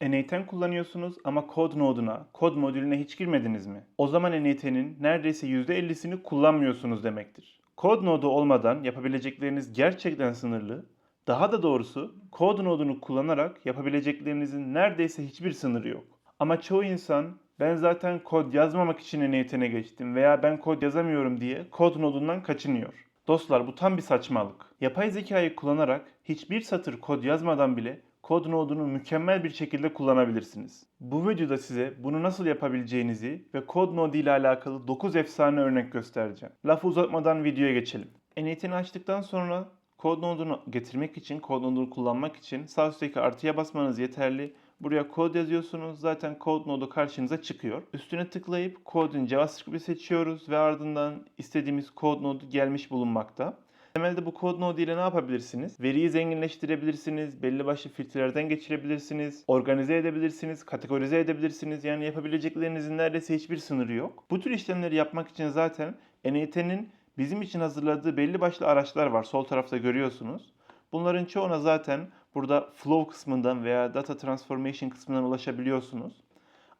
N8 kullanıyorsunuz ama kod noduna, kod modülüne hiç girmediniz mi? O zaman N8'in neredeyse %50'sini kullanmıyorsunuz demektir. Kod nodu olmadan yapabilecekleriniz gerçekten sınırlı. Daha da doğrusu kod nodunu kullanarak yapabileceklerinizin neredeyse hiçbir sınırı yok. Ama çoğu insan ben zaten kod yazmamak için N8'e geçtim veya ben kod yazamıyorum diye kod nodundan kaçınıyor. Dostlar bu tam bir saçmalık. Yapay zekayı kullanarak hiçbir satır kod yazmadan bile kod nodunu mükemmel bir şekilde kullanabilirsiniz. Bu videoda size bunu nasıl yapabileceğinizi ve kod nodu ile alakalı 9 efsane örnek göstereceğim. Lafı uzatmadan videoya geçelim. N8'ini açtıktan sonra kod nodunu getirmek için, kod nodunu kullanmak için sağ üstteki artıya basmanız yeterli. Buraya kod yazıyorsunuz. Zaten kod nodu karşınıza çıkıyor. Üstüne tıklayıp kodun JavaScript'i seçiyoruz ve ardından istediğimiz kod nodu gelmiş bulunmakta. Temelde bu kod nodu ile ne yapabilirsiniz? Veriyi zenginleştirebilirsiniz, belli başlı filtrelerden geçirebilirsiniz, organize edebilirsiniz, kategorize edebilirsiniz. Yani yapabileceklerinizin neredeyse hiçbir sınırı yok. Bu tür işlemleri yapmak için zaten NET'nin bizim için hazırladığı belli başlı araçlar var. Sol tarafta görüyorsunuz. Bunların çoğuna zaten burada flow kısmından veya data transformation kısmından ulaşabiliyorsunuz.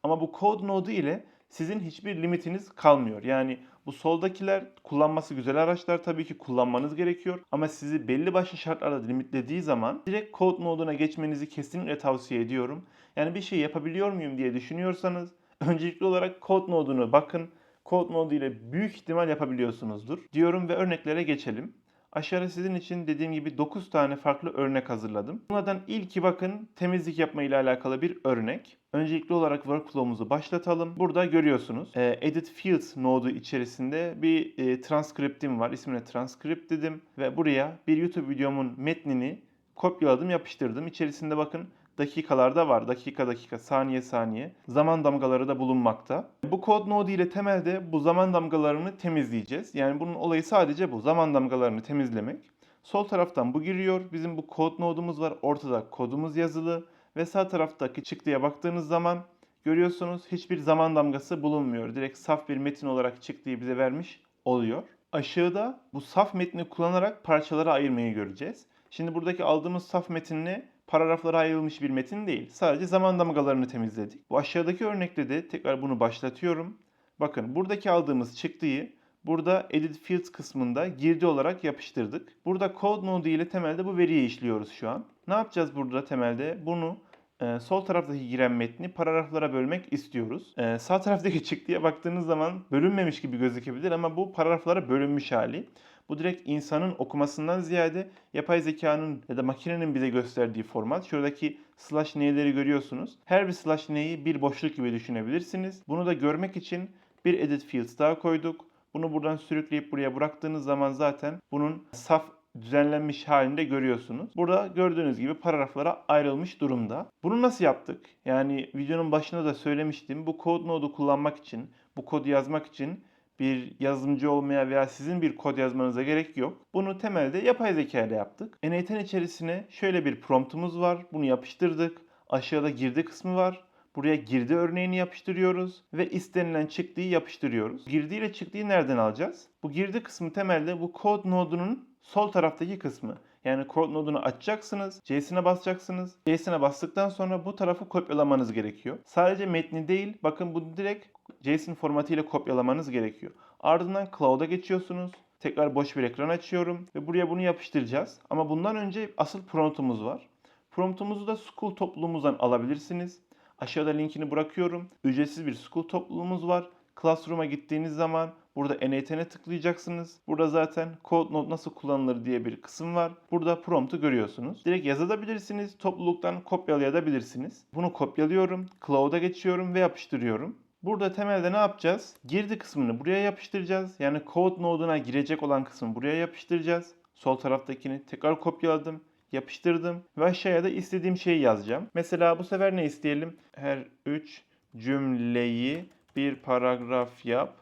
Ama bu code nodu ile sizin hiçbir limitiniz kalmıyor. Yani bu soldakiler kullanması güzel araçlar tabii ki kullanmanız gerekiyor. Ama sizi belli başlı şartlarda limitlediği zaman direkt code noduna geçmenizi kesinlikle tavsiye ediyorum. Yani bir şey yapabiliyor muyum diye düşünüyorsanız öncelikli olarak code nodunu bakın. Code nodu ile büyük ihtimal yapabiliyorsunuzdur. Diyorum ve örneklere geçelim. Aşağıda sizin için dediğim gibi 9 tane farklı örnek hazırladım. Bunlardan ilki bakın temizlik yapma ile alakalı bir örnek. Öncelikli olarak workflow'umuzu başlatalım. Burada görüyorsunuz e, Edit Fields nodu içerisinde bir e, transcript'im var. İsmine transcript dedim ve buraya bir YouTube videomun metnini kopyaladım, yapıştırdım. İçerisinde bakın dakikalarda var. Dakika dakika, saniye saniye. Zaman damgaları da bulunmakta. Bu kod nodu ile temelde bu zaman damgalarını temizleyeceğiz. Yani bunun olayı sadece bu. Zaman damgalarını temizlemek. Sol taraftan bu giriyor. Bizim bu kod nodumuz var. Ortada kodumuz yazılı. Ve sağ taraftaki çıktıya baktığınız zaman görüyorsunuz hiçbir zaman damgası bulunmuyor. Direkt saf bir metin olarak çıktığı bize vermiş oluyor. Aşağıda bu saf metni kullanarak parçalara ayırmayı göreceğiz. Şimdi buradaki aldığımız saf metinle paragraflara ayrılmış bir metin değil. Sadece zaman damgalarını temizledik. Bu aşağıdaki örnekte de tekrar bunu başlatıyorum. Bakın buradaki aldığımız çıktıyı burada Edit Fields kısmında girdi olarak yapıştırdık. Burada Code Node ile temelde bu veriyi işliyoruz şu an. Ne yapacağız burada temelde? Bunu e, sol taraftaki giren metni paragraflara bölmek istiyoruz. E, sağ taraftaki çıktıya baktığınız zaman bölünmemiş gibi gözükebilir ama bu paragraflara bölünmüş hali. Bu direkt insanın okumasından ziyade yapay zekanın ya da makinenin bize gösterdiği format. Şuradaki slash n'leri görüyorsunuz. Her bir slash n'yi bir boşluk gibi düşünebilirsiniz. Bunu da görmek için bir edit fields daha koyduk. Bunu buradan sürükleyip buraya bıraktığınız zaman zaten bunun saf düzenlenmiş halinde görüyorsunuz. Burada gördüğünüz gibi paragraflara ayrılmış durumda. Bunu nasıl yaptık? Yani videonun başında da söylemiştim. Bu code node'u kullanmak için, bu kodu yazmak için bir yazılımcı olmaya veya sizin bir kod yazmanıza gerek yok. Bunu temelde yapay zeka ile yaptık. N8'in içerisine şöyle bir promptumuz var. Bunu yapıştırdık. Aşağıda girdi kısmı var. Buraya girdi örneğini yapıştırıyoruz ve istenilen çıktıyı yapıştırıyoruz. Girdi ile çıktıyı nereden alacağız? Bu girdi kısmı temelde bu kod nodunun sol taraftaki kısmı. Yani kod nodunu açacaksınız, JSON'a basacaksınız. JSON'a bastıktan sonra bu tarafı kopyalamanız gerekiyor. Sadece metni değil, bakın bu direkt JSON formatıyla kopyalamanız gerekiyor. Ardından Cloud'a geçiyorsunuz. Tekrar boş bir ekran açıyorum ve buraya bunu yapıştıracağız. Ama bundan önce asıl promptumuz var. Promptumuzu da School topluluğumuzdan alabilirsiniz. Aşağıda linkini bırakıyorum. Ücretsiz bir School topluluğumuz var. Classroom'a gittiğiniz zaman burada N8'e tıklayacaksınız. Burada zaten Code Node nasıl kullanılır diye bir kısım var. Burada promptu görüyorsunuz. Direkt yazabilirsiniz. Topluluktan kopyalayabilirsiniz. Bunu kopyalıyorum. Cloud'a geçiyorum ve yapıştırıyorum. Burada temelde ne yapacağız? Girdi kısmını buraya yapıştıracağız. Yani Code Node'una girecek olan kısmı buraya yapıştıracağız. Sol taraftakini tekrar kopyaladım yapıştırdım ve aşağıya da istediğim şeyi yazacağım. Mesela bu sefer ne isteyelim? Her 3 cümleyi bir paragraf yap.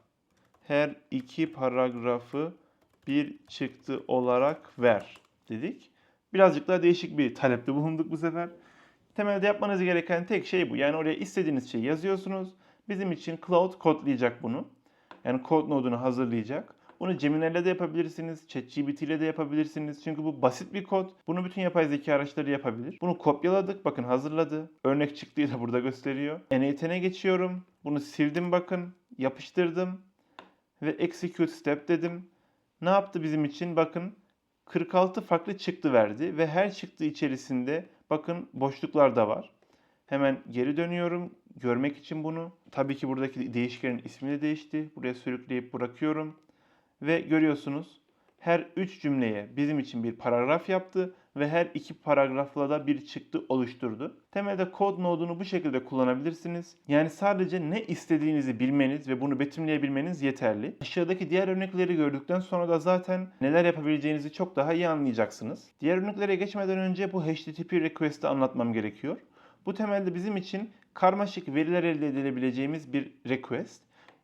Her iki paragrafı bir çıktı olarak ver dedik. Birazcık daha değişik bir talepte bulunduk bu sefer. Temelde yapmanız gereken tek şey bu. Yani oraya istediğiniz şeyi yazıyorsunuz. Bizim için Cloud kodlayacak bunu. Yani kod nodunu hazırlayacak. Bunu Gemini ile de yapabilirsiniz, ChatGPT ile de yapabilirsiniz. Çünkü bu basit bir kod. Bunu bütün yapay zeka araçları yapabilir. Bunu kopyaladık. Bakın hazırladı. Örnek çıktığı da burada gösteriyor. N8'e geçiyorum. Bunu sildim bakın. Yapıştırdım. Ve execute step dedim. Ne yaptı bizim için? Bakın 46 farklı çıktı verdi ve her çıktı içerisinde bakın boşluklar da var. Hemen geri dönüyorum görmek için bunu. Tabii ki buradaki değişkenin ismi de değişti. Buraya sürükleyip bırakıyorum. Ve görüyorsunuz her 3 cümleye bizim için bir paragraf yaptı ve her iki paragrafla da bir çıktı oluşturdu. Temelde kod nodunu bu şekilde kullanabilirsiniz. Yani sadece ne istediğinizi bilmeniz ve bunu betimleyebilmeniz yeterli. Aşağıdaki diğer örnekleri gördükten sonra da zaten neler yapabileceğinizi çok daha iyi anlayacaksınız. Diğer örneklere geçmeden önce bu HTTP request'i anlatmam gerekiyor. Bu temelde bizim için karmaşık veriler elde edilebileceğimiz bir request.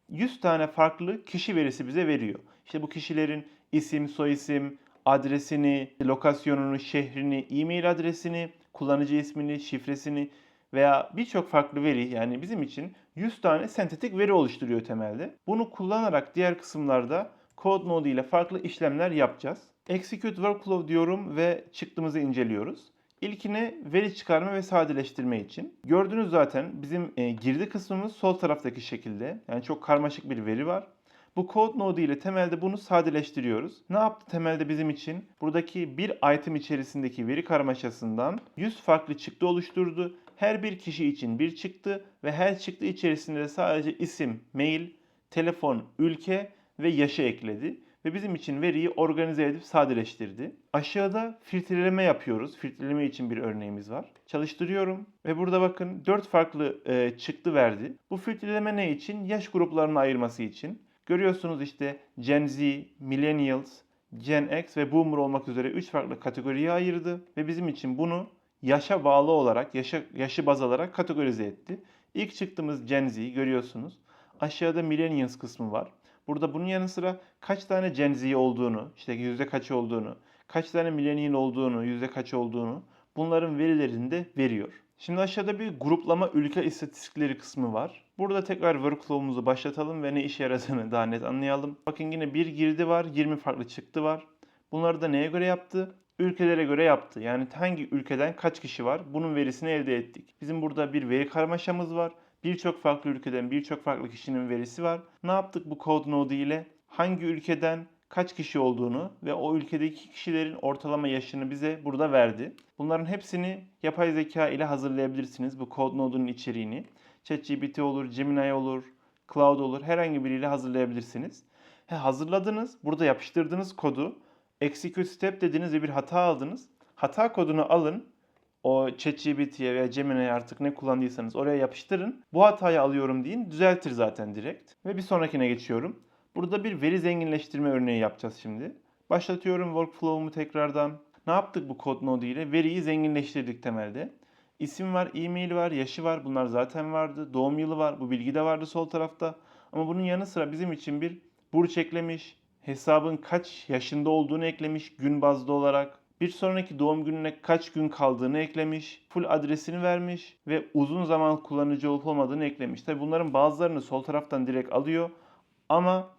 100 tane farklı kişi verisi bize veriyor. İşte bu kişilerin isim, soyisim, adresini, lokasyonunu, şehrini, e-mail adresini, kullanıcı ismini, şifresini veya birçok farklı veri yani bizim için 100 tane sentetik veri oluşturuyor temelde. Bunu kullanarak diğer kısımlarda Code Node ile farklı işlemler yapacağız. Execute Workflow diyorum ve çıktımızı inceliyoruz. İlkine veri çıkarma ve sadeleştirme için. Gördüğünüz zaten bizim e, girdi kısmımız sol taraftaki şekilde. Yani çok karmaşık bir veri var. Bu code node ile temelde bunu sadeleştiriyoruz. Ne yaptı temelde bizim için? Buradaki bir item içerisindeki veri karmaşasından 100 farklı çıktı oluşturdu. Her bir kişi için bir çıktı ve her çıktı içerisinde de sadece isim, mail, telefon, ülke ve yaşı ekledi ve bizim için veriyi organize edip sadeleştirdi. Aşağıda filtreleme yapıyoruz. Filtreleme için bir örneğimiz var. Çalıştırıyorum ve burada bakın 4 farklı e, çıktı verdi. Bu filtreleme ne için? Yaş gruplarını ayırması için. Görüyorsunuz işte Gen Z, Millennials, Gen X ve Boomer olmak üzere 3 farklı kategoriye ayırdı ve bizim için bunu yaşa bağlı olarak, yaşa, yaşı baz alarak kategorize etti. İlk çıktığımız Gen Z görüyorsunuz. Aşağıda Millennials kısmı var. Burada bunun yanı sıra kaç tane Gen Z olduğunu, işte yüzde kaç olduğunu, kaç tane millennial olduğunu, yüzde kaç olduğunu bunların verilerini de veriyor. Şimdi aşağıda bir gruplama ülke istatistikleri kısmı var. Burada tekrar workflow'umuzu başlatalım ve ne işe yaradığını daha net anlayalım. Bakın yine bir girdi var, 20 farklı çıktı var. Bunları da neye göre yaptı? Ülkelere göre yaptı. Yani hangi ülkeden kaç kişi var? Bunun verisini elde ettik. Bizim burada bir veri karmaşamız var. Birçok farklı ülkeden birçok farklı kişinin verisi var. Ne yaptık bu code node ile? Hangi ülkeden kaç kişi olduğunu ve o ülkedeki kişilerin ortalama yaşını bize burada verdi. Bunların hepsini yapay zeka ile hazırlayabilirsiniz bu code node'un içeriğini. ChatGPT olur, Gemini olur, Cloud olur herhangi biriyle hazırlayabilirsiniz. He, hazırladınız, burada yapıştırdığınız kodu execute step dediniz ve bir hata aldınız. Hata kodunu alın, o ChatGPT'ye veya Gemini'ye artık ne kullandıysanız oraya yapıştırın. Bu hatayı alıyorum deyin. Düzeltir zaten direkt. Ve bir sonrakine geçiyorum. Burada bir veri zenginleştirme örneği yapacağız şimdi. Başlatıyorum workflow'umu tekrardan. Ne yaptık bu kod nodu ile? Veriyi zenginleştirdik temelde. İsim var, e-mail var, yaşı var. Bunlar zaten vardı. Doğum yılı var. Bu bilgi de vardı sol tarafta. Ama bunun yanı sıra bizim için bir burç eklemiş. Hesabın kaç yaşında olduğunu eklemiş gün bazlı olarak bir sonraki doğum gününe kaç gün kaldığını eklemiş, full adresini vermiş ve uzun zaman kullanıcı olup olmadığını eklemiş. Tabi bunların bazılarını sol taraftan direkt alıyor ama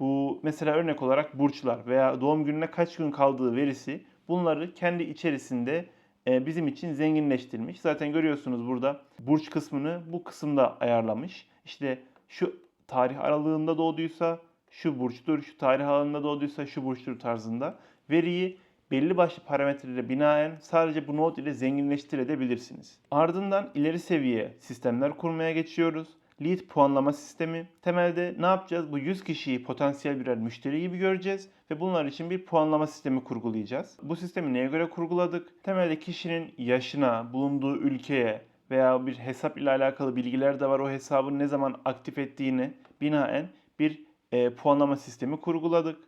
bu mesela örnek olarak burçlar veya doğum gününe kaç gün kaldığı verisi bunları kendi içerisinde e, bizim için zenginleştirmiş. Zaten görüyorsunuz burada burç kısmını bu kısımda ayarlamış. İşte şu tarih aralığında doğduysa şu burçtur, şu tarih aralığında doğduysa şu burçtur tarzında veriyi belli başlı parametrelere binaen sadece bu node ile zenginleştirebilirsiniz. Ardından ileri seviye sistemler kurmaya geçiyoruz. Lead puanlama sistemi. Temelde ne yapacağız? Bu 100 kişiyi potansiyel birer müşteri gibi göreceğiz ve bunlar için bir puanlama sistemi kurgulayacağız. Bu sistemi neye göre kurguladık? Temelde kişinin yaşına, bulunduğu ülkeye veya bir hesap ile alakalı bilgiler de var. O hesabın ne zaman aktif ettiğini binaen bir e, puanlama sistemi kurguladık.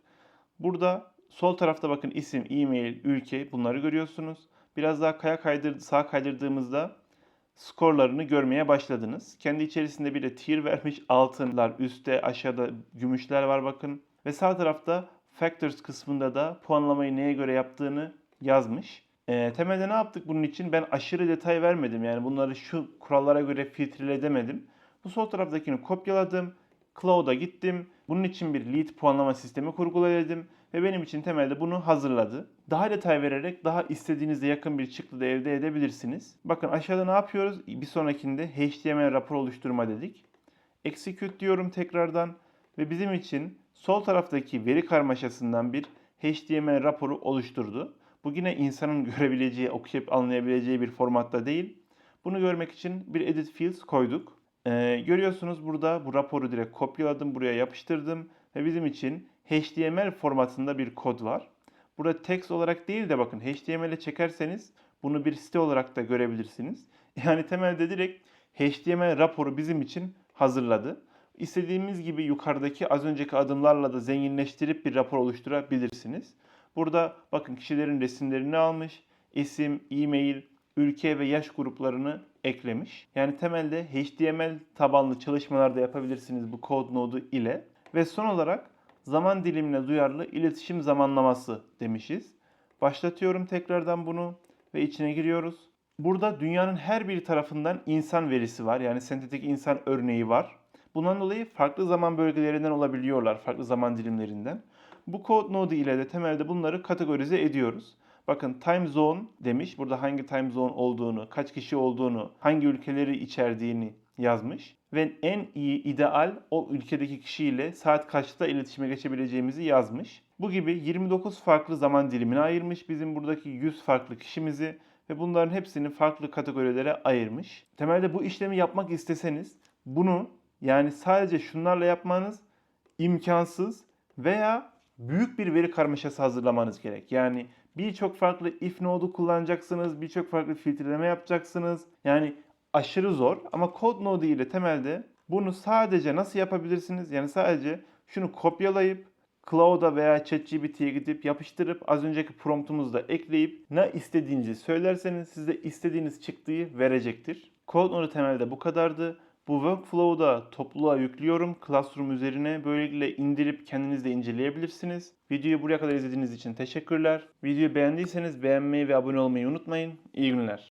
Burada Sol tarafta bakın isim, e-mail, ülke bunları görüyorsunuz. Biraz daha kaya kaydır, sağ kaydırdığımızda skorlarını görmeye başladınız. Kendi içerisinde bir de tier vermiş. Altınlar üstte, aşağıda gümüşler var bakın. Ve sağ tarafta factors kısmında da puanlamayı neye göre yaptığını yazmış. E, temelde ne yaptık bunun için? Ben aşırı detay vermedim. Yani bunları şu kurallara göre filtrele demedim. Bu sol taraftakini kopyaladım. Cloud'a gittim Bunun için bir lead puanlama sistemi kurguladım ve benim için temelde bunu hazırladı. Daha detay vererek daha istediğinize yakın bir çıktı da elde edebilirsiniz. Bakın aşağıda ne yapıyoruz? Bir sonrakinde HTML rapor oluşturma dedik. Execute diyorum tekrardan ve bizim için sol taraftaki veri karmaşasından bir HTML raporu oluşturdu. Bu yine insanın görebileceği, okuyup anlayabileceği bir formatta değil. Bunu görmek için bir edit fields koyduk. Ee, görüyorsunuz burada bu raporu direkt kopyaladım, buraya yapıştırdım ve bizim için HTML formatında bir kod var. Burada text olarak değil de bakın HTML'e çekerseniz bunu bir site olarak da görebilirsiniz. Yani temelde direkt HTML raporu bizim için hazırladı. İstediğimiz gibi yukarıdaki az önceki adımlarla da zenginleştirip bir rapor oluşturabilirsiniz. Burada bakın kişilerin resimlerini almış, isim, e-mail, ülke ve yaş gruplarını eklemiş. Yani temelde HTML tabanlı çalışmalar da yapabilirsiniz bu Code Node'u ile. Ve son olarak zaman dilimine duyarlı iletişim zamanlaması demişiz. Başlatıyorum tekrardan bunu ve içine giriyoruz. Burada dünyanın her bir tarafından insan verisi var. Yani sentetik insan örneği var. Bundan dolayı farklı zaman bölgelerinden olabiliyorlar, farklı zaman dilimlerinden. Bu code node ile de temelde bunları kategorize ediyoruz. Bakın time zone demiş. Burada hangi time zone olduğunu, kaç kişi olduğunu, hangi ülkeleri içerdiğini yazmış. Ve en iyi ideal o ülkedeki kişiyle saat kaçta iletişime geçebileceğimizi yazmış. Bu gibi 29 farklı zaman dilimine ayırmış bizim buradaki 100 farklı kişimizi ve bunların hepsini farklı kategorilere ayırmış. Temelde bu işlemi yapmak isteseniz bunu yani sadece şunlarla yapmanız imkansız veya büyük bir veri karmaşası hazırlamanız gerek. Yani birçok farklı if node'u kullanacaksınız, birçok farklı filtreleme yapacaksınız. Yani aşırı zor ama code node ile temelde bunu sadece nasıl yapabilirsiniz? Yani sadece şunu kopyalayıp Cloud'a veya ChatGPT'ye gidip yapıştırıp az önceki promptumuzu da ekleyip ne istediğinizi söylerseniz size istediğiniz çıktığı verecektir. Code Node temelde bu kadardı. Bu workflow'u topluluğa yüklüyorum Classroom üzerine. Böylelikle indirip kendiniz de inceleyebilirsiniz. Videoyu buraya kadar izlediğiniz için teşekkürler. Videoyu beğendiyseniz beğenmeyi ve abone olmayı unutmayın. İyi günler.